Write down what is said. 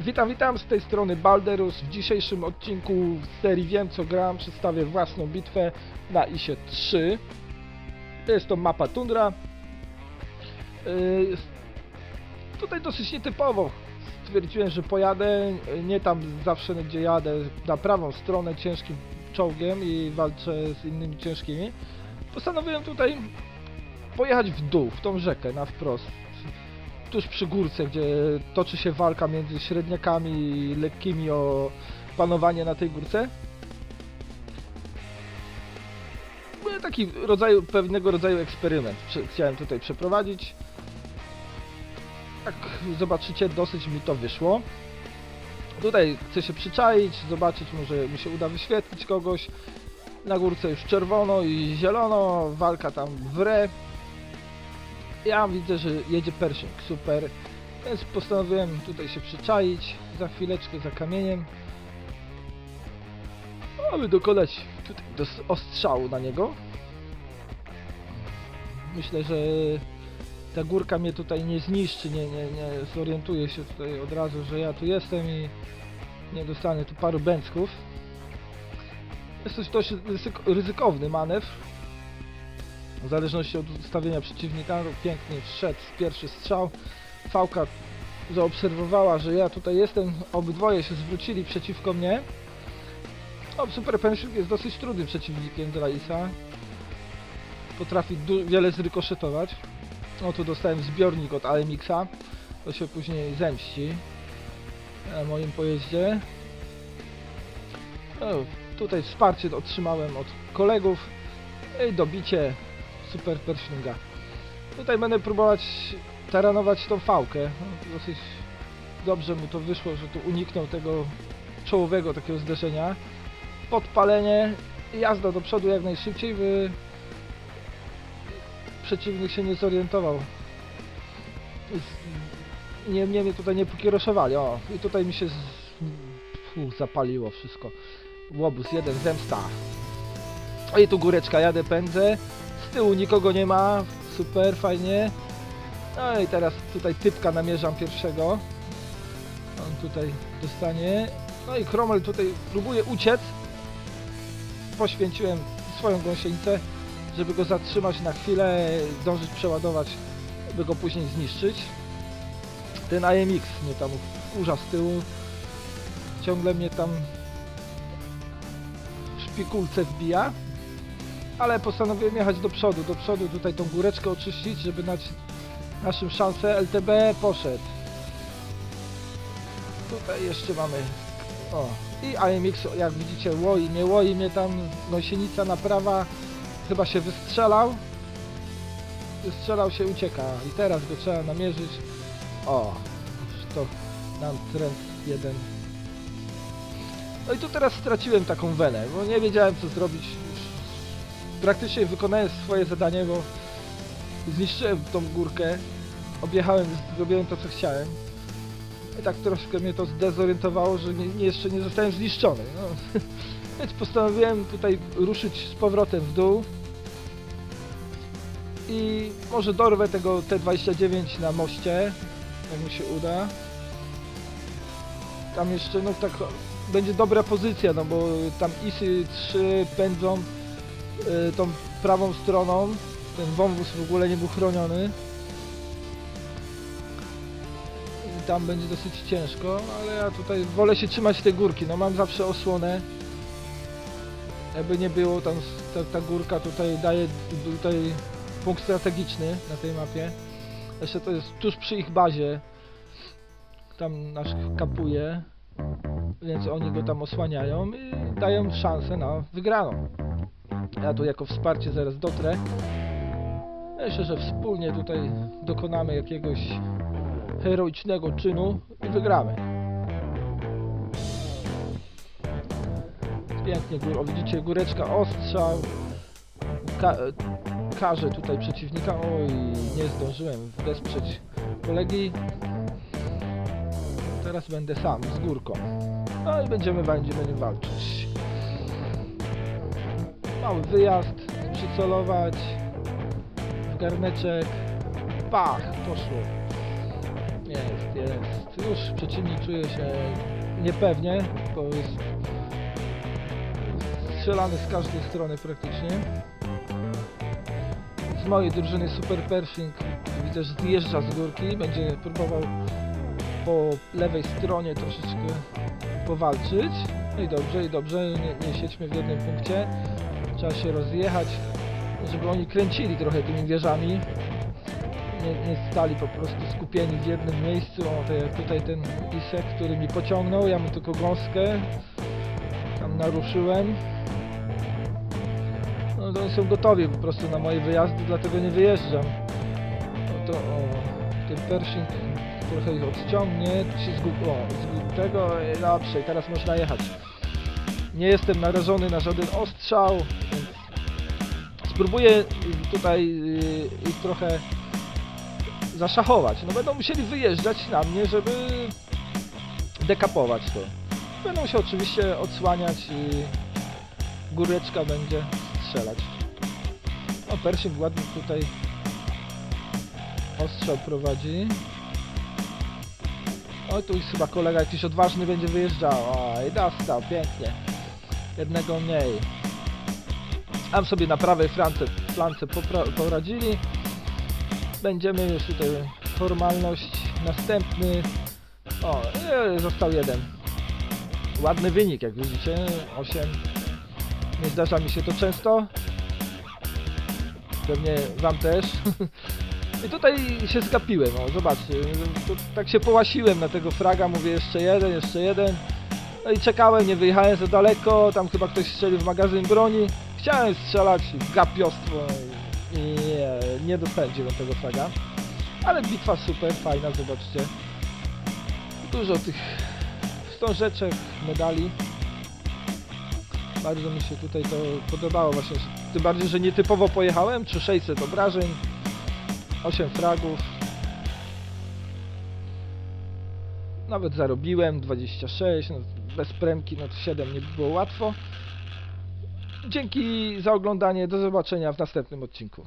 Witam, witam z tej strony Balderus. W dzisiejszym odcinku z serii Wiem co gram przedstawię własną bitwę na ISie 3. Jest to mapa Tundra. Yy, Tutaj dosyć nietypowo stwierdziłem, że pojadę nie tam zawsze gdzie jadę, na prawą stronę ciężkim czołgiem i walczę z innymi ciężkimi. Postanowiłem tutaj pojechać w dół, w tą rzekę, na wprost tuż przy górce, gdzie toczy się walka między średniakami i lekkimi o panowanie na tej górce. Taki rodzaju, pewnego rodzaju eksperyment chciałem tutaj przeprowadzić. Jak zobaczycie, dosyć mi to wyszło. Tutaj chcę się przyczaić, zobaczyć, może mi się uda wyświetlić kogoś. Na górce już czerwono i zielono, walka tam wre. Ja widzę, że jedzie Pershing, super. Więc postanowiłem tutaj się przyczaić za chwileczkę za kamieniem. Aby dokonać tutaj do ostrzału na niego. Myślę, że ta górka mnie tutaj nie zniszczy, nie, nie, nie zorientuje się tutaj od razu, że ja tu jestem i nie dostanę tu paru bęcków. Jest to dość ryzyk- ryzykowny manewr, w zależności od ustawienia przeciwnika, no, pięknie wszedł pierwszy strzał. Fałka zaobserwowała, że ja tutaj jestem, obydwoje się zwrócili przeciwko mnie. O, Super Pensiuk jest dosyć trudnym przeciwnikiem dla Isa. Potrafi wiele zrykoszetować. O, tu dostałem zbiornik od AMX-a. To się później zemści na moim pojeździe. O, tutaj wsparcie otrzymałem od kolegów. I dobicie super Pershinga. Tutaj będę próbować taranować tą fałkę. Dosyć dobrze mu to wyszło, że tu uniknął tego czołowego takiego zderzenia. Podpalenie jazda do przodu jak najszybciej, by przeciwnik się nie zorientował. Nie, nie mnie tutaj nie pokieroszowali. O, i tutaj mi się z... Zapaliło wszystko. Łobuz jeden, zemsta. I tu góreczka, jadę, pędzę. Z tyłu nikogo nie ma, super, fajnie. No i teraz tutaj typka namierzam pierwszego. On tutaj dostanie. No i Kromel tutaj próbuje uciec. Poświęciłem swoją gąsienicę, żeby go zatrzymać na chwilę, zdążyć przeładować, by go później zniszczyć. Ten IMX mnie tam wkurza z tyłu. Ciągle mnie tam w szpikulce wbija ale postanowiłem jechać do przodu, do przodu tutaj tą góreczkę oczyścić, żeby naszym szansę. LTB poszedł. Tutaj jeszcze mamy o i AMX jak widzicie łoi mnie, łoi mnie tam gąsienica naprawa chyba się wystrzelał wystrzelał się, ucieka i teraz go trzeba namierzyć o, to nam trend jeden no i tu teraz straciłem taką wenę, bo nie wiedziałem co zrobić praktycznie wykonałem swoje zadanie, bo zniszczyłem tą górkę, objechałem, zrobiłem to co chciałem. I tak troszkę mnie to zdezorientowało, że nie, nie, jeszcze nie zostałem zniszczony. No. Więc postanowiłem tutaj ruszyć z powrotem w dół. I może dorwę tego T29 na moście, jak mi się uda. Tam jeszcze, no tak, będzie dobra pozycja, no bo tam ISy 3 pędzą y, tą prawą stroną. Ten wąwóz w ogóle nie był chroniony. I tam będzie dosyć ciężko, ale ja tutaj wolę się trzymać tej górki. No mam zawsze osłonę. Jakby nie było, tam ta, ta górka tutaj daje tutaj punkt strategiczny na tej mapie. Jeszcze to jest tuż przy ich bazie. Tam nasz kapuje. Więc oni go tam osłaniają i dają szansę na wygraną. Ja tu jako wsparcie zaraz dotrę. Myślę, że wspólnie tutaj dokonamy jakiegoś heroicznego czynu i wygramy. Pięknie, gór, widzicie, góreczka, ostrzał. Ka karze tutaj przeciwnika. Oj, nie zdążyłem wesprzeć kolegi. Teraz będę sam, z górką. No i będziemy, będziemy walczyć mały wyjazd, przycelować w garneczek, pach, poszło. Jest, jest. Już przeciwnik czuje się niepewnie, bo jest strzelany z każdej strony praktycznie. Z mojej drużyny Super Pershing widzę, że zjeżdża z górki, będzie próbował po lewej stronie troszeczkę powalczyć. No i dobrze, i dobrze, nie, nie siedźmy w jednym punkcie. Trzeba się rozjechać, żeby oni kręcili trochę tymi wieżami. Nie, nie stali po prostu skupieni w jednym miejscu. O, jak tutaj ten Isek, który mi pociągnął, ja mu tylko gąskę tam naruszyłem. No to oni są gotowi po prostu na moje wyjazdy, dlatego nie wyjeżdżam. No to o, ten Pershing trochę ich odciągnie, się zgub, o, zgub tego, dobrze, teraz można jechać. Nie jestem narażony na żaden ostrzał, spróbuję y, tutaj y, ich trochę zaszachować. No będą musieli wyjeżdżać na mnie, żeby dekapować to. Będą się oczywiście odsłaniać i góreczka będzie strzelać. No Pershing ładnie tutaj ostrzał prowadzi. Oj, tu już chyba kolega jakiś odważny będzie wyjeżdżał. Oj, dostał, pięknie. Jednego mniej. Tam sobie na prawej flance, flance poradzili. Będziemy już tutaj formalność. Następny. O, e, został jeden. Ładny wynik, jak widzicie. 8. Nie zdarza mi się to często. Pewnie wam też. I tutaj się skapiłem, o zobaczcie, tak się połasiłem na tego fraga, mówię jeszcze jeden, jeszcze jeden. No i czekałem, nie wyjechałem za daleko, tam chyba ktoś strzelił w magazyn broni. Chciałem strzelać, gapiostwo i nie, nie dostędziłem tego fraga. Ale bitwa super, fajna, zobaczcie. Dużo tych wstążeczek, medali. Bardzo mi się tutaj to podobało właśnie, tym bardziej, że nietypowo pojechałem, 3600 obrażeń. 8 fragów. Nawet zarobiłem 26, no bez premki no to 7 nie było łatwo. Dzięki za oglądanie, do zobaczenia w następnym odcinku.